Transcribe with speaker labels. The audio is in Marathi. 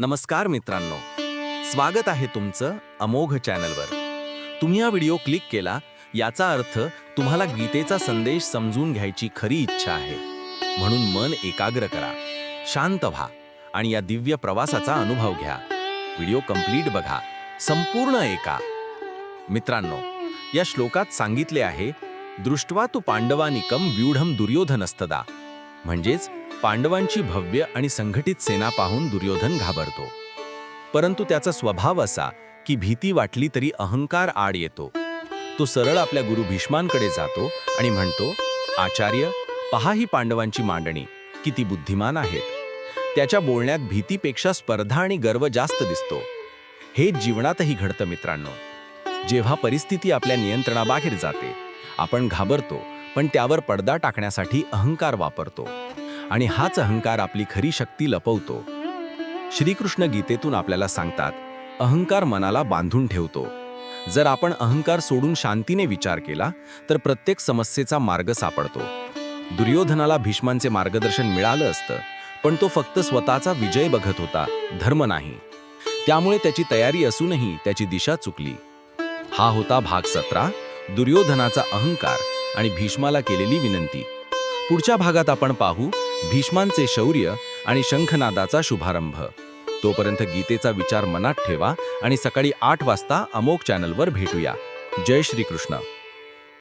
Speaker 1: नमस्कार मित्रांनो. स्वागत आहे तुमचं अमोघ चॅनलवर. तुम्ही हा व्हिडिओ क्लिक केला याचा अर्थ तुम्हाला गीतेचा संदेश समजून घ्यायची खरी इच्छा आहे. म्हणून मन एकाग्र करा शांत व्हा आणि या दिव्य प्रवासाचा अनुभव घ्या. व्हिडिओ कंप्लीट बघा संपूर्ण एका मित्रांनो या श्लोकात सांगितले आहे दृष्ट्वा तू पांडवानिकम व्यूढम दुर्योधनस्तदा. म्हणजेच पांडवांची भव्य आणि संघटित सेना पाहून दुर्योधन घाबरतो. परंतु त्याचा स्वभाव असा की भीती वाटली तरी अहंकार आड येतो. तो सरळ आपल्या गुरु भीष्मांकडे जातो आणि म्हणतो आचार्य पहा ही पांडवांची मांडणी किती बुद्धिमान आहेत. त्याच्या बोलण्यात भीतीपेक्षा स्पर्धा आणि गर्व जास्त दिसतो. हे जीवनातही घडतं मित्रांनो. जेव्हा परिस्थिती आपल्या नियंत्रणाबाहेर जाते आपण घाबरतो पण त्यावर पडदा टाकण्यासाठी अहंकार वापरतो. आणि हाच अहंकार आपली खरी शक्ती लपवतो. श्रीकृष्ण गीतेतून आपल्याला सांगतात अहंकार मनाला बांधून ठेवतो. जर आपण अहंकार सोडून शांतीने विचार केला तर प्रत्येक समस्येचा मार्ग सापडतो. दुर्योधनाला भीष्मांचे मार्गदर्शन मिळालं असतं पण तो फक्त स्वतःचा विजय बघत होता धर्म नाही. त्यामुळे त्याची तयारी असूनही त्याची दिशा चुकली. हा होता भाग सतरा दुर्योधनाचा अहंकार आणि भीष्माला केलेली विनंती. पुढच्या भागात आपण पाहू भीष्मांचे शौर्य आणि शंखनादाचा शुभारंभ. तोपर्यंत गीतेचा विचार मनात ठेवा आणि सकाळी आठ वाजता अमोक चॅनलवर भेटूया. जय श्रीकृष्ण.